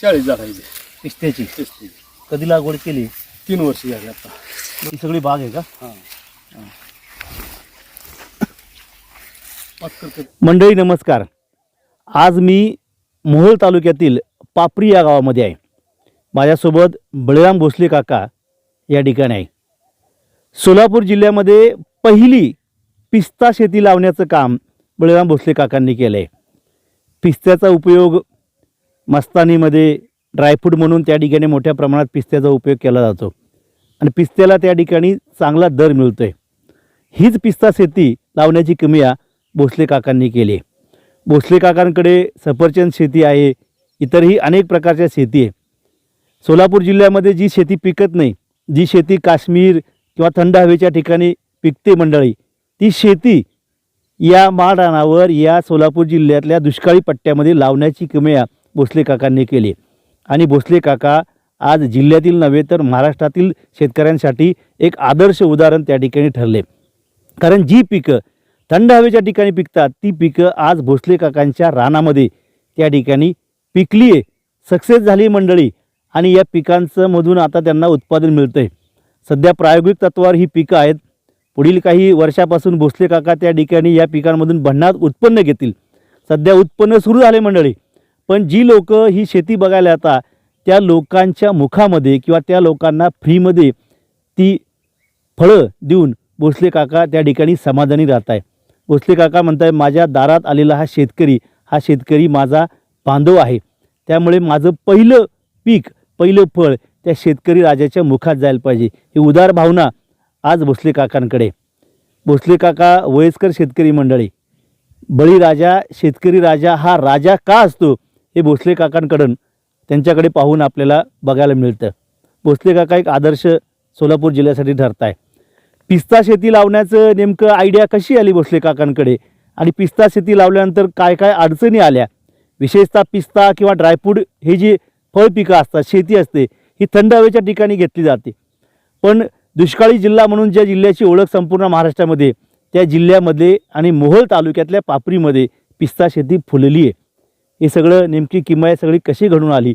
चाळीस झाड आहे पिस्त्याची ते कधी लागवड केली? तीन वर्ष झाली आता. ही सगळी बाग आहे का? हां. पाच मंडळी नमस्कार. आज मी मोहोळ तालुक्यातील पापरी या गावामध्ये आहे. माझ्यासोबत बळीराम भोसले काका या ठिकाणी आहे. सोलापूर जिल्ह्यामध्ये पहिली पिस्ता शेती लावण्याचं काम बळीराम भोसले काकांनी केलं आहे पिस्त्याचा उपयोग मस्तानीमध्ये ड्रायफ्रूट म्हणून त्या ठिकाणी मोठ्या प्रमाणात पिस्त्याचा उपयोग केला जातो. आणि पिस्त्याला त्या ठिकाणी चांगला दर मिळतो आहे हीच पिस्ता शेती लावण्याची कमिया भोसले काकांनी केली आहे. भोसले काकांकडे सफरचंद शेती आहे इतरही अनेक प्रकारच्या शेती आहे. सोलापूर जिल्ह्यामध्ये जी शेती पिकत नाही जी शेती काश्मीर किंवा थंड हवेच्या ठिकाणी पिकते मंडळी ती शेती या माळरानावर या सोलापूर जिल्ह्यातल्या दुष्काळी पट्ट्यामध्ये लावण्याची किमया भोसले काकांनी केले. आणि भोसले काका आज जिल्ह्यातील नव्हे तर महाराष्ट्रातील शेतकऱ्यांसाठी एक आदर्श उदाहरण त्या ठिकाणी ठरले. कारण जी पिकं थंड हवेच्या ठिकाणी पिकतात ती पिकं आज भोसले काकांच्या रानामध्ये त्या ठिकाणी पिकली आहे सक्सेस झाली मंडळी. आणि या पिकांचं मधून आता त्यांना उत्पादन मिळतं आहे सध्या प्रायोगिक तत्वावर ही पिकं आहेत. पुढील काही वर्षापासून भोसले काका त्या ठिकाणी या पिकांमधून भन्नाट उत्पन्न घेतील. सध्या उत्पन्न सुरू झाले मंडळी. पण जी लोक ही शेती बघायला येतात त्या लोकांच्या मुखामध्ये किंवा त्या लोकांना फ्रीमध्ये ती फळं देऊन भोसले काका त्या ठिकाणी समाधानी राहत आहे भोसले काका म्हणताय माझ्या दारात आलेला हा शेतकरी हा शेतकरी माझा बांधव आहे. त्यामुळे माझं पहिलं पीक पहिलं फळ त्या शेतकरी राजाच्या मुखात जायला पाहिजे. ही उदार भावना आज भोसले काकांकडे. भोसले काका वयस्कर शेतकरी मंडळी बळीराजा शेतकरी राजा हा राजा का असतो? हे भोसले काकांकडून त्यांच्याकडे पाहून आपल्याला बघायला मिळतं. भोसले काका एक आदर्श सोलापूर जिल्ह्यासाठी ठरत आहे पिस्ता शेती लावण्याचं नेमकं आयडिया कशी आली भोसले काकांकडे? आणि पिस्ता शेती लावल्यानंतर काय काय अडचणी आल्या? विशेषतः पिस्ता किंवा ड्रायफ्रूट हे जी फळपिकं असतात शेती असते ही थंड हवेच्या ठिकाणी घेतली जाते. पण दुष्काळी जिल्हा म्हणून ज्या जिल्ह्याची ओळख संपूर्ण महाराष्ट्रामध्ये त्या जिल्ह्यामध्ये आणि मोहोळ तालुक्यातल्या पापरीमध्ये पिस्ता शेती फुलली आहे हे सगळं नेमकी किमया सगळी कशी घडून आली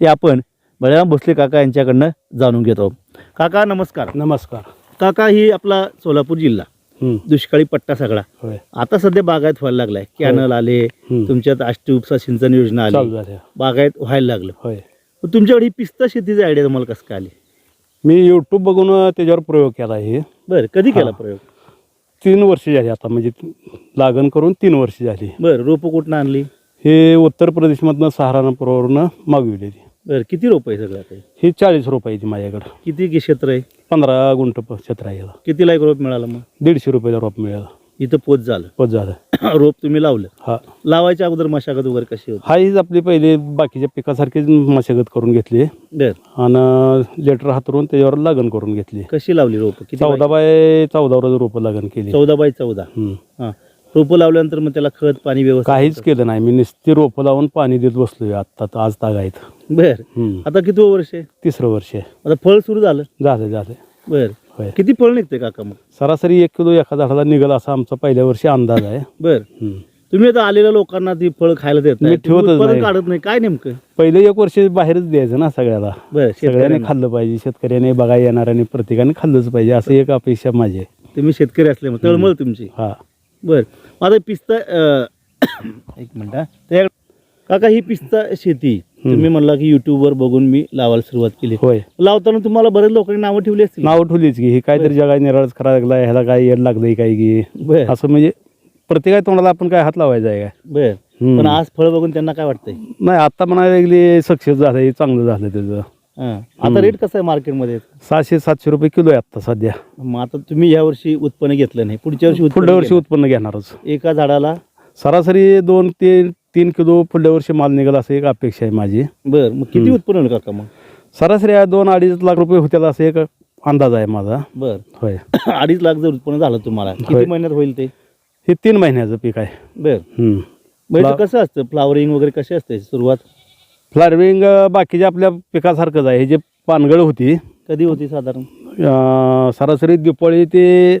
ते आपण बळीराम भोसले काका यांच्याकडनं जाणून घेतो काका नमस्कार. नमस्कार. काका ही आपला सोलापूर जिल्हा दुष्काळी पट्टा सगळा. होय. आता सध्या बागायत व्हायला लागलाय. कॅनल आले. तुमच्यात आष्टी उपसा सिंचन योजना आली. बागायत व्हायला लागलं. तुमच्याकडे ही पिस्ता शेतीची आयडिया तुम्हाला कसं काय आली? मी यूट्यूब बघून त्याच्यावर प्रयोग केला आहे. बरं कधी केला हा. प्रयोग? तीन वर्ष झाली आता म्हणजे लागण करून तीन वर्ष झाली. बरं रोपं कुठनं आणली? हे उत्तर प्रदेशमधनं सहारानपूरवरनं मागविलेली. बरं किती रोप आहे सगळं काही ही चाळीस रुपये ती माझ्याकडं. किती की क्षेत्र आहे? पंधरा गुंठ प- क्षेत्र आहे याला. कितीला एक रोप मिळाला मग? दीडशे रुपयाला रोप मिळाला. इथं पोच झालं. पद झालं. रोप तुम्ही लावलं. हा. लावायच्या अगोदर मशागत वगैरे कशी होती? हा हीच आपली पहिले बाकीच्या पिकासारखीच मशागत करून घेतली. बरं. आणि लेटर हातरून त्याच्यावर लागण करून घेतली. कशी लावली रोप? किती चौदा बाय चौदावर रोपं लागण केली. चौदा बाय चौदा. हम्म. हां. रोपं लावल्यानंतर मग त्याला खत पाणी व्यवस्थित काहीच केलं नाही. मी नुसती रोपं लावून पाणी देत बसलोय. आता आज तागायत बर. हम्म. आता किती वर्ष आहे? तिसरं वर्ष आहे. आता फळ सुरू झालं? झालं झालं बर. होय. किती फळ निघते काका मग? सरासरी एक किलो एका झाडाला निघल असा आमचा पहिल्या वर्षी अंदाज आहे. बर. हम्म. तुम्ही आता आलेल्या लोकांना ती फळ खायला देत नाही. मी तुम्ही ठेवतच उत्पादन नाही. काढत नाही. काय नेमकं? पहिले एक वर्ष बाहेरच द्यायचं ना सगळ्याला. बर सगळ्यांनी शेतकऱ्यांना खाल्लं पाहिजे. शेतकऱ्याने बघायला येणाऱ्याने प्रत्येकाने खाल्लंच पाहिजे. असं एक अपेक्षा माझी आहे. तुम्ही शेतकरी असल्यामुळे तळमळ तुमची. हा. बर. आता पिस्ता अं, एक मिनिट हा. त्या काका ही पिस्ता शेती. तुम्ही म्हणला की युट्यूबवर बघून मी लावायला सुरुवात केली. होय. लावताना तुम्हाला बरेच लोकांनी नावं ठेवली असतील. नाव ठेवलीच की हे काहीतरी जगा निराळच करायला लागलाय ह्याला काय येड लागलंय काय की? बर. असं म्हणजे प्रत्येका तोंडाला आपण काय हात लावायचा आहे काय बर. हम्म. पण आज फळ बघून त्यांना काय वाटतंय? नाही आता म्हणायला लागली सक्सेस झालं चांगलं झालं त्याचं. आता रेट कसं आहे मार्केटमध्ये सहाशे सातशे रुपये किलो आहे आता सध्या. मग आता तुम्ही या वर्षी उत्पन्न घेतलं नाही पुढच्या वर्षी उत्पन्न पुढल्या वर्षी. उत्पन्न घेणारच. एका झाडाला? सरासरी दोन तीन तीन किलो पुढल्या वर्षी माल निघाल असं एक अपेक्षा आहे माझी. बर मग किती उत्पन्न काका मग? सरासरी दोन अडीच लाख रुपये होतील असं एक अंदाज आहे माझा. बर. होय. अडीच लाख जर उत्पन्न झालं तुम्हाला किती. महिन्यात होईल ते? हे तीन महिन्याचं पीक आहे. बर. म्हणजे कसं असतं? फ्लावरिंग वगैरे कशी असते सुरुवात? फ्लावरिंग अं, बाकीच्या आपल्या पिकासारखंच आहे. हे जे पानगळ होती कधी होती साधारण? अं, सरासरी दिपाळी ते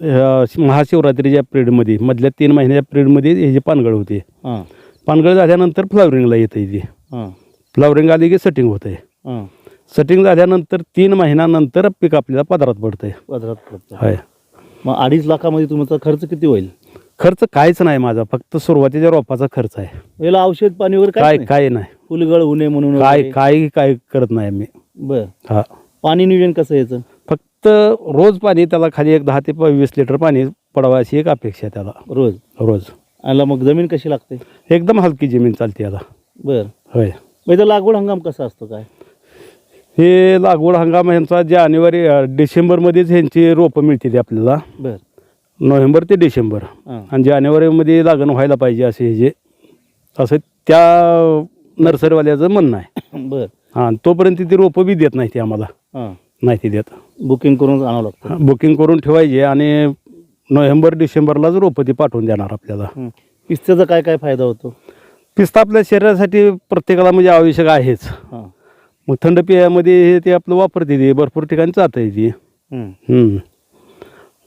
अं, महाशिवरात्रीच्या पिरियडमध्ये मधल्या तीन महिन्याच्या पिरियडमध्ये हे जे पानगळ होती. हां. पानगळ झाल्यानंतर फ्लावरिंगला येते ती. हां. फ्लावरिंग आली की सेटिंग होतंय हां. सेटिंग झाल्यानंतर तीन महिन्यानंतर पीक आपल्याला पदरात पडतंय. पदरात पडतं होय. मग अडीच लाखामध्ये तुमचा खर्च किती होईल? खर्च काहीच नाही माझा फक्त सुरुवातीच्या रोपाचा खर्च आहे. याला औषध पाणी वगैरे काय काय काय नाही. फुलगळ होऊ नये म्हणून काय वगैरे? काय काय करत नाही मी बर. हा. पाणी नियोजन कसं यायचं फक्त रोज पाणी त्याला खाली एक दहा ते वीस लिटर पाणी पडावं अशी एक अपेक्षा आहे त्याला. रोज? रोज. आणि मग जमीन कशी लागते? एकदम हलकी जमीन चालते याला. बर. होय. मग इथं लागवड हंगाम कसा असतो काय? हे लागवड हंगाम ह्यांचा जानेवारी अं, डिसेंबरमध्येच ह्यांची रोपं मिळतील आपल्याला. बर. नोव्हेंबर ते डिसेंबर. हां. आणि जानेवारीमध्ये लागण व्हायला पाहिजे असे हे जे असं त्या नर्सरीवाल्याचं म्हणणं आहे. बर. हां तोपर्यंत ती रोपं बी देत नाही ती आम्हाला. हां. नाही ती देत. बुकिंग करून आणावं लागतं. बुकिंग करून ठेवायचे आणि नोव्हेंबर डिसेंबरलाच रोपं ती पाठवून देणार आपल्याला. हं. पिस्त्याचा काय काय फायदा होतो? पिस्ता आपल्या शरीरासाठी प्रत्येकाला म्हणजे आवश्यक आहेच. हां. मग थंड पेयामध्ये हे ते आपलं वापरते ते भरपूर ठिकाणी जात आहे ती. हं. हम्म.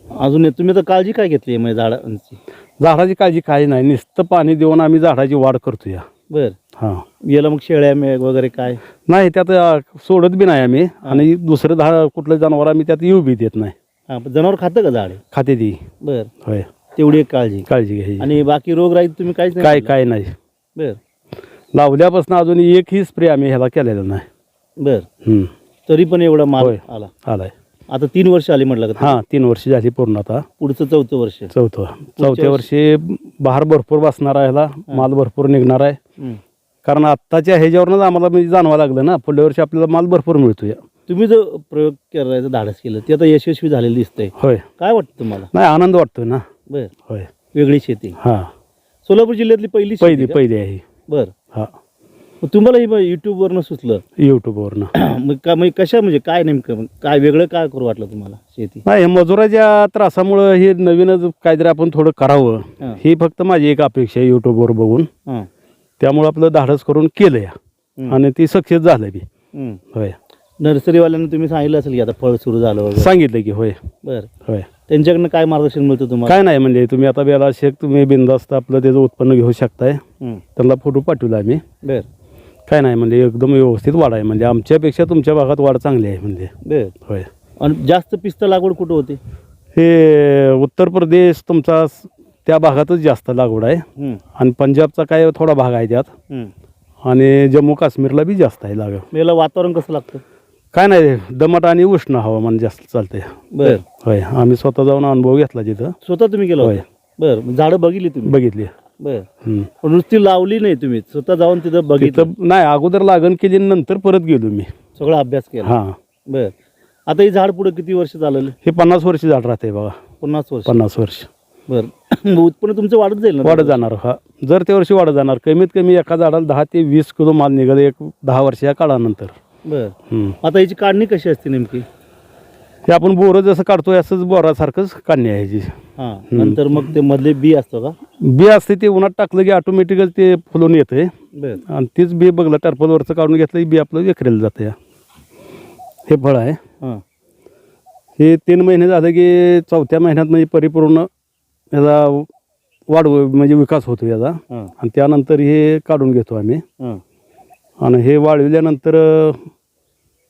अजून तुम्ही तर काळजी काय घेतली म्हणजे झाडांची? झाडाची काळजी काही नाही. नुसतं पाणी देऊन आम्ही झाडाची वाढ करतो या. बर. हां. याला मग शेळ्या मेघ वगैरे काय? नाही त्यात अं, सोडत बी नाही आम्ही. आणि दुसरं झाड कुठलं जनावर आम्ही त्यात येऊ बी देत नाही. हां पण जनावर खातं का झाड? खाते ती. बर. होय. तेवढी एक काळजी. काळजी घ्यायची आणि बाकी रोग राहील तुम्ही काहीच काय केलं? काय नाही. बर. लावल्यापासून अजून एकही स्प्रे आम्ही ह्याला केलेला नाही. बर. हम्म. तरी पण एवढा माल होय. आला. आलाय. आता तीन वर्ष आली म्हटलं का हां तीन वर्ष झाली पूर्ण आता. पुढचं चौथं वर्ष. चौथं. चौथ्या वर्षी बहार भरपूर बसणार आहे ह्याला. माल भरपूर निघणार आहे. कारण आत्ताच्या ह्याच्यावरनंच आम्हाला म्हणजे जाणवा लागलं ना. पुढल्या वर्षी आपल्याला माल भरपूर मिळतो या तुम्ही जो प्रयोग करायचं धाडस केलं ते आता यशस्वी झालेलं दिसतंय. होय. काय वाटतं तुम्हाला? नाही आनंद वाटतोय ना. बर. होय. वेगळी शेती. हां. सोलापूर जिल्ह्यातली पहिली शेती पहिली का? पहिली आहे. बर. हा. तुम्हाला ही युट्यूबवरनं सुचलं. यूट्यूबवरनं मग का मग कशा म्हणजे काय नेमकं? काय वेगळं काय करू वाटलं तुम्हाला शेती? नाही मजुराच्या त्रासामुळं हे नवीनच काहीतरी आपण थोडं करावं. हां. ही फक्त माझी एक अपेक्षा आहे यूट्यूबवर बघून. हां. त्यामुळं आपलं धाडस करून केलं या. आणि ती सक्सेस झालं बी. होय. नर्सरीवाल्यांना तुम्ही सांगितलं असेल की आता फळ सुरू झालं वगैरे. सांगितलं की होय. बर. होय. त्यांच्याकडनं काय मार्गदर्शन मिळतं तुम्हाला? काय नाही म्हणजे तुम्ही आता बेला शेक तुम्ही बिंदास्त आपलं त्याचं उत्पन्न घेऊ शकताय. त्यांना फोटो पाठवला आम्ही. बर. काय नाही म्हणजे एकदम व्यवस्थित वाढ आहे. म्हणजे आमच्यापेक्षा तुमच्या भागात वाढ चांगली आहे म्हणजे. बर. होय. आणि जास्त पिस्ता लागवड कुठं होते? हे उत्तर प्रदेश तुमचा स- त्या भागातच जास्त लागवड आहे. आणि पंजाबचा काय थोडा भाग आहे त्यात. हं. आणि जम्मू काश्मीरला बी जास्त आहे लागवड. मग याला वातावरण कसं लागतं? काय नाही दमट आणि उष्ण हवामान जास्त चालतंय. बर. होय. आम्ही स्वतः जाऊन अनुभव घेतला तिथं. स्वतः तुम्ही केलं होय. होतं? बर झाडं बघितली तुम्ही? बघितली. बर. हम्म. पण नुसती लावली नाही तुम्ही. स्वतः जाऊन तिथं बघितलं. तिथं नाही अगोदर लागण केली आणि नंतर परत गेलो मी. सगळा अभ्यास केला. हां. बर. आता हे झाड पुढे किती वर्ष चाललं? हे पन्नास वर्ष झाड राहते बघा. पन्नास वर्ष. पन्नास वर्ष. बर. मग उत्पन्न तुमचं वाढत जाईल ना? वाढत जाणार हा. जर त्या वर्षी वाढत जाणार कमीत कमी एका झाडाला दहा ते वीस किलो माल निघाल एक दहा वर्षाच्या काळानंतर. बर. हम्म. आता याची काढणी कशी असते नेमकी? हे आपण बोरं जसं काढतोय असंच बोरासारखंच काढणी आहे ह्याची हा नंतर मग ते मधले बी असतो का? बी असते ते उन्हात टाकलं की ऑटोमॅटिकच ते फुलून येते बर. आणि तीच बी बघलं टर्पलवरचं काढून घेतलं की बी आपलं विक्रेलं जातं या हे फळ आहे. हा. हे तीन महिने झालं की चौथ्या महिन्यात म्हणजे परिपूर्ण याचा वाढ म्हणजे विकास होतो याचा. हा. आणि त्यानंतर हे काढून घेतो आम्ही. हा. आणि हे वाढविल्यानंतर अं,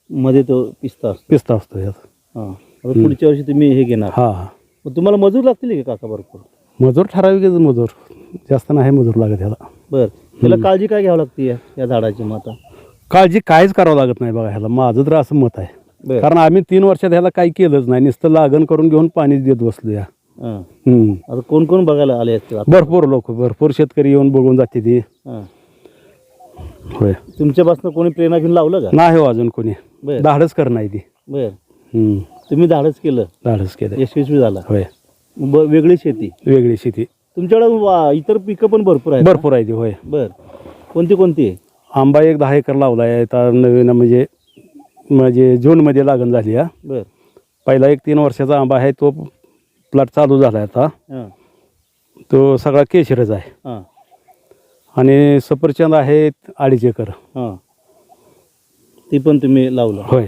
मध्ये तो पिस्ता असतो. पिस्ता असतो यात हा. आता पुढच्या वर्षी तुम्ही हे घेणार. हा. हा मग तुम्हाला मजूर लागतील का काका भरपूर? मजूर ठराविकच मजूर. जास्त नाही मजूर लागत ह्याला. बर. त्याला काळजी काय घ्यावी लागते या या झाडाची मग आता? काळजी काहीच करावं लागत नाही बघा ह्याला. माझं तर असं मत आहे. बर. कारण आम्ही तीन वर्षात ह्याला काही केलंच नाही. नुसतं लागण करून घेऊन पाणीच देत बसलो या. हा. हम्म. आता कोण कोण बघायला आले असतील आता? भरपूर लोक भरपूर शेतकरी येऊन बघून जाते ती. हा. होय. तुमच्यापासून कोणी प्रेरणा घेऊन लावलं का? नाही हो अजून कोणी. बर. धाडच कर नाही ती. बर. तुम्ही धाडच केलं. धाडच केलं. यशस्वी झाला. होय. ब वेगळी शेती. वेगळी शेती. तुमच्याकडे वा- इतर पिकं पण भरपूर आहेत भरपूर आहे ती होय. बर. कोणती कोणती आहे? आंबा एक दहा एकर लावला आहे आता नवीन म्हणजे म्हणजे जूनमध्ये लागण झाली हा. बर. पहिला एक तीन वर्षाचा आंबा आहे तो प्लॉट चालू झाला आहे आता. हां. तो सगळा केशरच आहे. हां. आणि सफरचंद आहेत अडीच एकर. हां. ती पण तुम्ही लावलं. होय.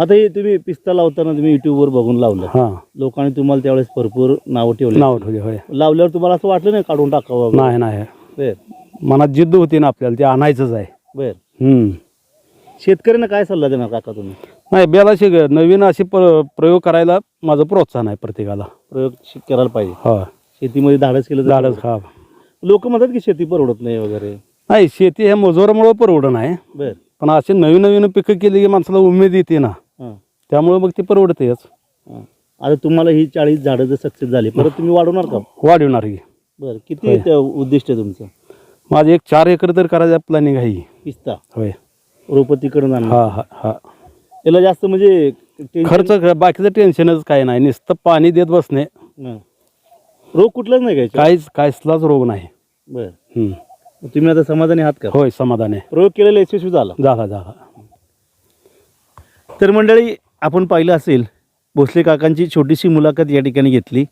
आता हे तुम्ही पिस्ता लावताना तुम्ही युट्यूबवर बघून लावलं. हां. लोकांनी तुम्हाला त्यावेळेस भरपूर नावं ठेवली. नाव ठेवले होय. लावल्यावर तुम्हाला असं वाटलं नाही काढून टाकावं वगैरे? नाही नाही. बर. मनात जिद्द होती ना आपल्याला ते आणायचंच आहे. बर. हम्म. शेतकऱ्यांना काय सल्ला देणार काका तुम्ही? नाही बेलाशी ग- नवीन असे प्रयोग करायला माझं प्रोत्साहन आहे प्रत्येकाला. प्रयोग शे- करायला पाहिजे. हा. शेतीमध्ये धाडस केलं झाडच हा. लोक म्हणतात की शेती परवडत नाही वगैरे. नाही शेती ह्या मजुरामुळं परवडण आहे. बर. पण असे नवीन नवीन पिकं केली की माणसाला उमेद येते ना. हां त्यामुळे मग ती परवडतेच. आता तुम्हाला ही चाळीस झाडं जर सक्सेस झाली परत तुम्ही वाढवणार का? वाढवणार की. बर किती उद्दिष्ट आहे तुमचं? माझं एक चार एकर तर करायचं प्लॅनिंग आहे. पिस्ता? होय. रोपं तिकडून आणणार हा हा हा. याला जास्त म्हणजे tension- खर्च बाकीचं टेन्शनच काय नाही. नुसतं पाणी देत बसणे. हां. रोग कुठलाच नाही घ्यायचा काहीच काहीचलाच रोग नाही. बर. हम्म. तुम्ही आता समाधानी आहात का? होय समाधान आहे. प्रयोग केलेला यशस्वी झाला. झाला झाला. तर मंडळी आपण पाहिलं असेल भोसले काकांची छोटीशी मुलाखत या ठिकाणी घेतली.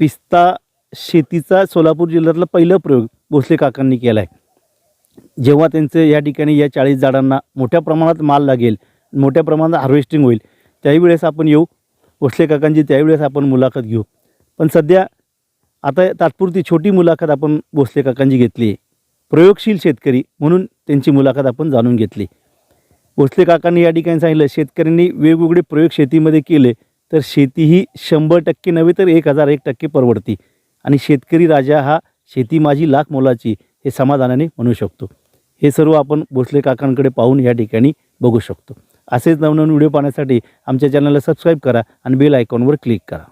पिस्ता शेतीचा सोलापूर जिल्ह्यातला पहिला प्रयोग भोसले काकांनी केला आहे. जेव्हा त्यांचं या ठिकाणी या चाळीस झाडांना मोठ्या प्रमाणात माल लागेल मोठ्या प्रमाणात हार्वेस्टिंग होईल त्यावेळेस आपण येऊ. भोसले काकांची त्यावेळेस आपण मुलाखत घेऊ. पण सध्या आता तात्पुरती छोटी मुलाखत आपण भोसले काकांची घेतली आहे. प्रयोगशील शेतकरी म्हणून त्यांची मुलाखत आपण जाणून घेतली. भोसले काकांनी या ठिकाणी सांगितलं शेतकऱ्यांनी वेगवेगळे प्रयोग शेतीमध्ये केले तर शेती ही शंभर टक्के नव्हे तर एक हजार एक टक्के परवडती. आणि शेतकरी राजा हा शेती माझी लाख मोलाची हे समाधानाने म्हणू शकतो. हे सर्व आपण भोसले काकांकडे पाहून या ठिकाणी बघू शकतो. असेच नवनवीन व्हिडिओ पाहण्यासाठी आमच्या चॅनलला सबस्क्राईब करा आणि बेल आयकॉनवर क्लिक करा.